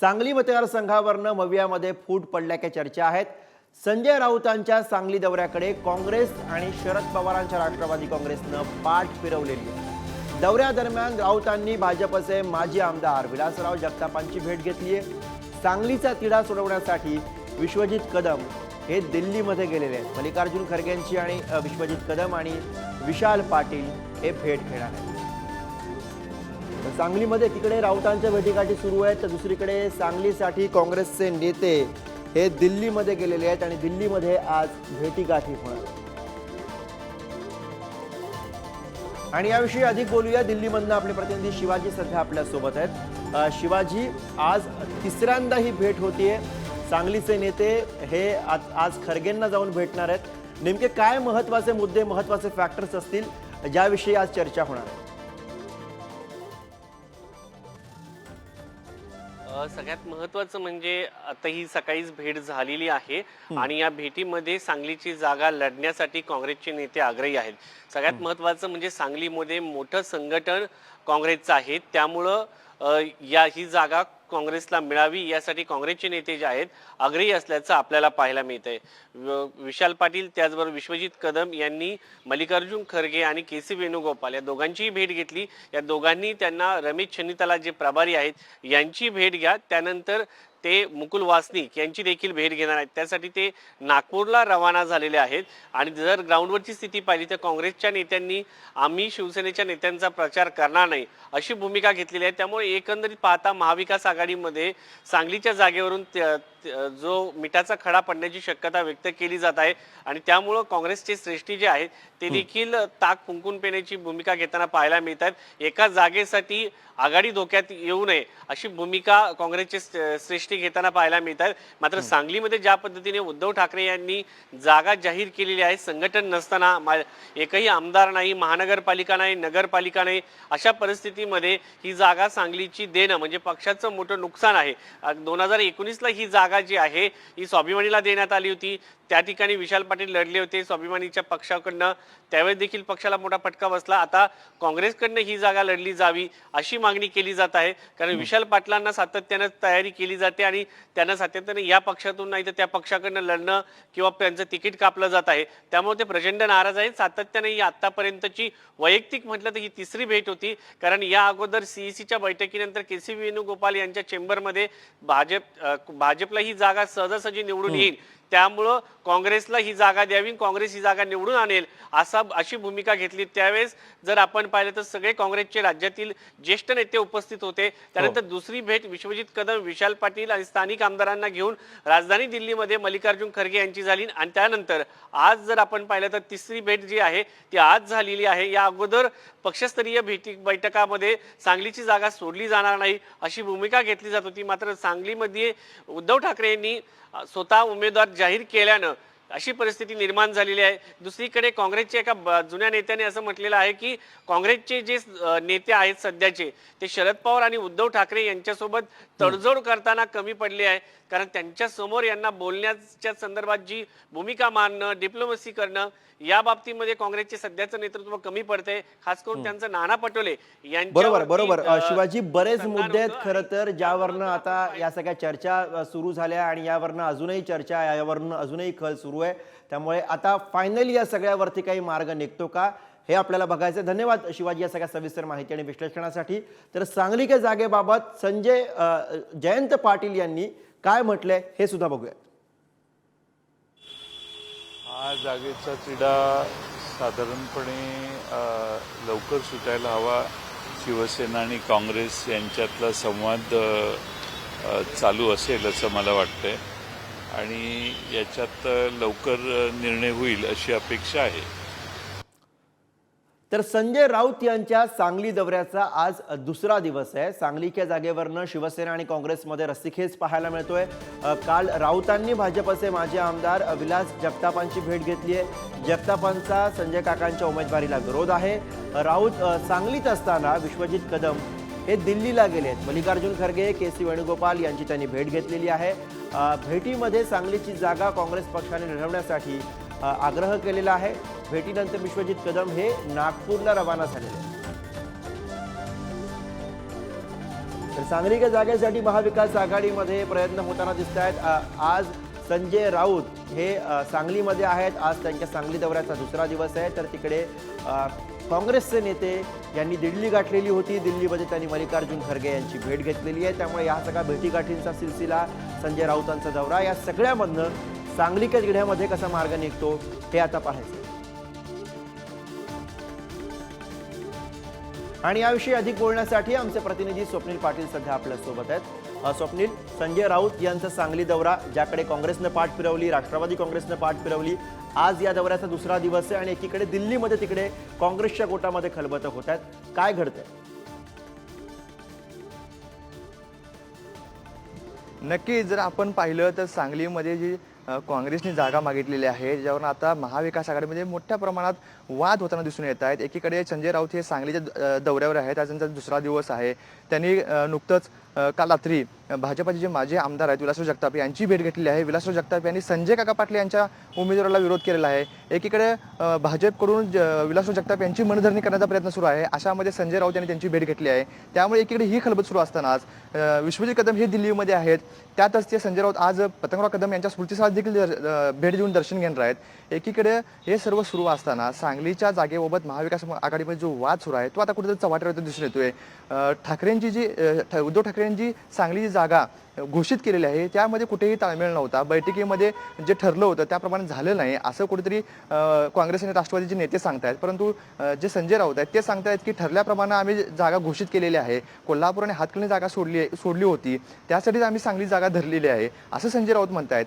सांगली मतदारसंघावरनं मवियामध्ये फूट पडल्याच्या चर्चा आहेत. संजय राऊतांच्या सांगली दौऱ्याकडे काँग्रेस आणि शरद पवारांच्या राष्ट्रवादी काँग्रेसनं पाठ फिरवलेली. दौऱ्यादरम्यान राऊतांनी भाजपचे माजी आमदार विलासराव जगतापांची भेट घेतली आहे. सांगलीचा तिढा सोडवण्यासाठी विश्वजित कदम हे दिल्लीमध्ये गेलेले आहेत. मल्लिकार्जुन खरगेंची आणि विश्वजित कदम आणि विशाल पाटील हे भेट घेणार आहेत. सांगलीमध्ये तिकडे राऊतांच्या भेटीगाठी सुरू आहेत तर दुसरीकडे सांगलीसाठी काँग्रेसचे नेते हे दिल्लीमध्ये गेलेले आहेत आणि दिल्लीमध्ये आज भेटीगाठी होणार आणि याविषयी अधिक बोलूया. दिल्लीमधनं आपले प्रतिनिधी शिवाजी सध्या आपल्यासोबत आहेत. शिवाजी आज तिसऱ्यांदा ही भेट होतीये. सांगलीचे नेते हे आज आज खरगेंना जाऊन भेटणार आहेत. नेमके काय महत्त्वाचे मुद्दे महत्त्वाचे फॅक्टर्स असतील ज्याविषयी आज चर्चा होणार आहे. सगळ्यात महत्वाचं म्हणजे आता ही सकाळीच भेट झालेली आहे आणि या भेटीमध्ये सांगलीची जागा लढण्यासाठी काँग्रेसचे नेते आग्रही आहेत. सगळ्यात महत्वाचं म्हणजे सांगलीमध्ये मोठं संघटन काँग्रेसचं आहे. त्यामुळं या ही जागा काँग्रेसला मिळावी यासाठी काँग्रेसचे नेते जे आहेत आग्रही असल्याचं आपल्याला पाहायला मिळत आहे विशाल पाटील त्याचबरोबर विश्वजित कदम यांनी मल्लिकार्जुन खरगे आणि के सी वेणुगोपाल या दोघांचीही भेट घेतली. या दोघांनी त्यांना रमेश छन्नीताला जे प्रभारी आहेत यांची भेट घ्या. त्यानंतर ते मुकुल वासनिक यांची देखील भेट घेणार आहेत. त्यासाठी ते नागपूरला रवाना झालेले आहेत. आणि जर ग्राउंडवरची स्थिती पाहिली तर काँग्रेसच्या नेत्यांनी आम्ही शिवसेनेच्या नेत्यांचा प्रचार करणार नाही अशी भूमिका घेतलेली आहे. त्यामुळे एकंदरीत पाहता महाविकास आघाडीमध्ये सांगलीच्या जागेवरून जो मिठाचा खडा पडण्याची शक्यता व्यक्त केली जात आहे. आणि त्यामुळं काँग्रेसचे श्रेष्ठी जे आहेत ते देखील ताक फुंकून पेण्याची भूमिका घेताना पाहायला मिळतात. एका जागेसाठी आघाडी धोक्यात येऊ नये अशी भूमिका काँग्रेसचे श्रे- श्रेष्ठी घेताना पाहायला मिळतात. मात्र सांगलीमध्ये ज्या पद्धतीने उद्धव ठाकरे यांनी जागा जाहीर केलेली आहे संघटन नसताना एकही आमदार नाही महानगरपालिका नाही नगरपालिका नाही अशा परिस्थितीमध्ये ही जागा सांगलीची देणं म्हणजे पक्षाचं मोठं नुकसान आहे. दोन हजार एकोणीसला ही जागा जी आहे ही स्वाभिमानीला देण्यात आली होती. त्या ठिकाणी विशाल पाटील लढले होते. स्वाभिमानीच्या पक्षाकडनं त्यावेळेस देखील पक्षाला मोठा फटका बसला. आता काँग्रेसकडनं ही जागा लढली जावी अशी मागणी केली जात आहे. कारण विशाल पाटलांना सातत्यानं तयारी केली जाते आणि त्यांना सातत्याने या पक्षातून नाही तर त्या पक्षाकडनं लढणं किंवा त्यांचं तिकीट कापलं जात आहे. त्यामुळे ते प्रचंड नाराज आहेत. सातत्याने ही आतापर्यंतची वैयक्तिक म्हटलं तर ही तिसरी भेट होती. कारण या अगोदर सीईसीच्या बैठकीनंतर के सी वेणुगोपाल यांच्या चेंबरमध्ये भाजप भाजपला ही जागा सहजासहजी निवडून येईल. त्यामुळं काँग्रेसला ही जागा द्यावी काँग्रेस ही जागा निवडून आणेल असा अशी भूमिका घेतली. त्यावेळेस जर आपण पाहिलं तर सगळे काँग्रेसचे राज्यातील ज्येष्ठ नेते उपस्थित होते. त्यानंतर दुसरी भेट विश्वजित कदम विशाल पाटील आणि स्थानिक आमदारांना घेऊन राजधानी दिल्लीमध्ये मल्लिकार्जुन खरगे यांची झाली. आणि त्यानंतर आज जर आपण पाहिलं तर तिसरी भेट जी आहे ती आज झालेली आहे. या अगोदर पक्षस्तरीय भेटी बैठकामध्ये सांगलीची जागा सोडली जाणार नाही अशी भूमिका घेतली जात होती. मात्र सांगलीमध्ये उद्धव ठाकरे यांनी स्वतः उमेदवार जाहीर केल्यानं अशी परिस्थिती निर्माण झालेली आहे. दुसरीकडे काँग्रेसच्या एका जुन्या नेत्याने असं म्हटलेलं आहे की काँग्रेसचे जे नेते आहेत सध्याचे ते शरद पवार आणि उद्धव ठाकरे यांच्यासोबत तडजोड करताना कमी पडले आहे. कारण त्यांच्यासमोर यांना बोलण्याच्या संदर्भात जी भूमिका मांडणं डिप्लोमसी करणं या बाबतीमध्ये काँग्रेसचे सध्याचं नेतृत्व कमी पडतंय. खास करून त्यांचं नाना पटोले बरोबर बरोबर. शिवाजी बरेच मुद्दे आहेत होतं. खरं तर ज्यावरनं आता या सगळ्या चर्चा सुरू झाल्या आणि यावरनं अजूनही चर्चा यावरनं अजूनही खल सुरू आहे. त्यामुळे आता फायनली या सगळ्यावरती काही मार्ग निघतो का हे आपल्याला बघायचं. धन्यवाद शिवाजी या सगळ्या सविस्तर माहिती आणि विश्लेषणासाठी. तर सांगलीच्या जागेबाबत संजय जयंत पाटील यांनी काय म्हटलंय हे सुद्धा बघूया हा जागेचा तिढा साधारणपणे लवकर सुटायला हवा. शिवसेना आणि काँग्रेस यांच्यातला संवाद चालू असेल असं मला वाटतंय. आणि याच्यात लवकर निर्णय होईल अशी अपेक्षा आहे. तर संजय राऊत यांच्या सांगली दौऱ्याचा आज दुसरा दिवस आहे. सांगलीच्या जागेवरनं शिवसेना आणि काँग्रेसमध्ये रस्सीखेच पाहायला मिळतोय. काल राऊतांनी भाजपचे माजी आमदार विलास जगतापांची भेट घेतली आहे. जगतापांचा संजय काकांच्या उमेदवारीला विरोध आहे. राऊत सांगलीत असताना विश्वजित कदम हे दिल्लीला गेले आहेत. मल्लिकार्जुन खरगे के सी वेणुगोपाल यांची त्यांनी भेट घेतलेली आहे. भेटीमध्ये सांगलीची जागा काँग्रेस पक्षाने लढवण्यासाठी आग्रह केलेला आहे. भेटीनंतर विश्वजित कदम हे नागपूरला रवाना झालेले तर सांगलीच्या जागेसाठी महाविकास आघाडीमध्ये प्रयत्न होताना दिसत आहेत आज संजय राऊत हे सांगलीमध्ये आहेत. आज त्यांच्या सांगली दौऱ्याचा दुसरा दिवस आहे. तर तिकडे काँग्रेसचे नेते यांनी दिल्ली गाठलेली होती. दिल्लीमध्ये त्यांनी मल्लिकार्जुन खरगे यांची भेट घेतलेली आहे. त्यामुळे या सगळ्या भेटीगाठींचा सिलसिला संजय राऊतांचा दौरा या सगळ्यामधनं सांगलीच्या जिल्ह्यामध्ये कसा मार्ग निघतो हे आता पाहायचं आणि याविषयी अधिक बोलण्यासाठी आमचे प्रतिनिधी स्वप्नील पाटील सध्या आपल्यासोबत आहेत. स्वप्नील संजय राऊत यांचा सांगली दौरा ज्याकडे काँग्रेसनं पाठ फिरवली राष्ट्रवादी काँग्रेसनं पाठ फिरवली आज या दौऱ्याचा दुसरा दिवस आहे आणि एकीकडे दिल्लीमध्ये तिकडे काँग्रेसच्या गोटामध्ये खलबतं होत आहेत. काय घडतंय? नक्की जर आपण पाहिलं तर सांगलीमध्ये जी काँग्रेसने जागा मागितलेली आहे ज्यावरून आता महाविकास आघाडीमध्ये मोठ्या प्रमाणात वाद होताना दिसून येत आहेत. एकीकडे संजय राऊत हे सांगलीच्या दौऱ्यावर आहेत आज त्यांचा दुसरा दिवस आहे. त्यांनी नुकतंच काल रात्री भाजपाचे जे माजी आमदार आहेत विलासराव जगताप यांची भेट घेतलेली आहे. विलासराव जगताप यांनी संजय काका पाटील यांच्या उमेदवाराला विरोध केलेला आहे. एकीकडे भाजपकडून ज- विलासराव जगताप यांची मनधरणी करण्याचा प्रयत्न सुरू आहे. अशामध्ये संजय राऊत यांनी त्यांची भेट घेतली आहे. त्यामुळे एकीकडे ही खलबत सुरू असतानाच अ, विश्वजित कदम हे दिल्लीमध्ये आहेत. त्यातच ते संजय राऊत आज पतंगराव कदम यांच्या स्मृतीस्थळात देखील भेट देऊन दर्शन घेणार आहेत. एकीकडे हे सर्व सुरू असताना सांगलीच्या जागेबाबत महाविकास आघाडीमध्ये जो वाद सुरू आहे तो आता कुठेतरी चव्हाट्यावर दिसून येतोय. ठाकरेंची जी उद्धव ठाकरे उद्धव सांगलीची सांगली जागा घोषित केलेली आहे त्यामध्ये कुठेही ताळमेळ नव्हता. बैठकीमध्ये जे ठरलं होतं त्याप्रमाणे झालं नाही असं कुठेतरी काँग्रेस आणि राष्ट्रवादीचे नेते सांगतायत परंतु जे संजय राऊत आहेत ते सांगतायत की ठरल्याप्रमाणे आम्ही जागा घोषित केलेली आहे. कोल्हापूर आणि हातकणी जागा सोडली सोडली होती. त्यासाठीच आम्ही सांगली जागा धरलेली आहे असं संजय राऊत म्हणतायत.